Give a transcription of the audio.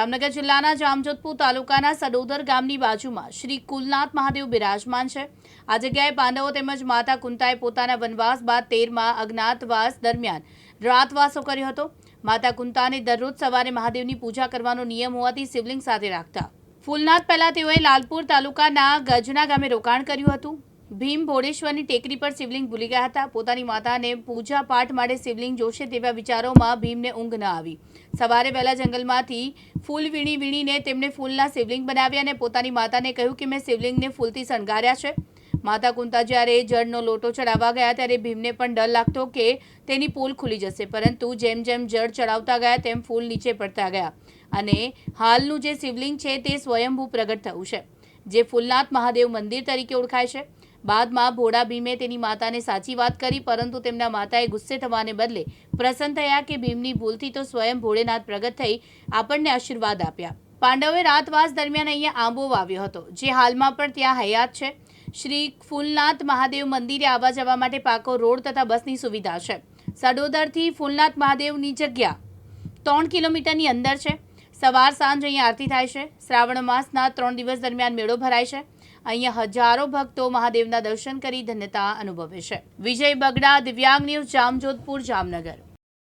જામનગર જિલ્લાના જામજોધપુર તાલુકાના સડોદર ગામની બાજુમાં શ્રી કુલનાથ મહાદેવ બિરાજમાન છે. આ જગ્યાએ પાંડવો તેમજ માતા કુંતાએ પોતાના વનવાસ બાદ તેરમાં અજ્ઞાતવાસ દરમિયાન રાતવાસો કર્યો હતો. માતા કુંતાને દરરોજ સવારે મહાદેવની પૂજા કરવાનો નિયમ હોવાથી શિવલિંગ સાથે રાખતા. ફૂલનાથ પહેલા તેઓએ લાલપુર તાલુકાના ગજના ગામે રોકાણ કર્યું હતું. ભીમ ભોળેશ્વરની ટેકરી પર શિવલિંગ ભૂલી ગયા હતા. પોતાની માતાને પૂજા પાઠ માટે શિવલિંગ જોશે તેવા વિચારોમાં ભીમને ઊંઘ ન આવી. સવારે વહેલા જંગલમાંથી ફૂલ વીણી વીણીને તેમણે ફૂલના શિવલિંગ બનાવ્યા અને પોતાની માતાને કહ્યું કે મેં શિવલિંગને ફૂલથી શણગાર્યા છે. માતા કુંતા જ્યારે જળનો લોટો ચડાવવા ગયા ત્યારે ભીમને પણ ડર લાગતો કે તેની પૂલ ખુલી જશે. પરંતુ જેમ જેમ જળ ચડાવતા ગયા તેમ ફૂલ નીચે પડતા ગયા અને હાલનું જે શિવલિંગ છે તે સ્વયંભૂ પ્રગટ થયું છે. જે ફૂલનાથ મહાદેવ મંદિર તરીકે ઓળખાય છે. બાદમાં ભોળા ભીમે તેની માતાને સાચી વાત કરી, પરંતુ તેમના માતાએ ગુસ્સે થવાને બદલે પ્રસન્ન થયા કે ભીમની ભૂલથી તો સ્વયં ભોળેનાથ પ્રગટ થઈ આપણને આશીર્વાદ આપ્યા. પાંડવે રાતવાસ દરમિયાન અહીંયા આંબો વાવ્યો હતો, જે હાલમાં પણ ત્યાં હયાત છે. શ્રી ફૂલનાથ મહાદેવ મંદિરે આવવા જવા માટે પાકો રોડ તથા બસની સુવિધા છે. સડોદરથી ફૂલનાથ મહાદેવની જગ્યા ત્રણ કિલોમીટરની અંદર છે. સવાર સાંજ અહીં આરતી થાય છે. શ્રાવણ માસના ત્રણ દિવસ દરમિયાન મેળો ભરાય છે. અહીંયા હજારો ભક્તો મહાદેવના દર્શન કરી ધન્યતા અનુભવે છે. વિજય બગડા, દિવ્યાંગ ન્યૂઝ, જામજોધપુર, જામનગર.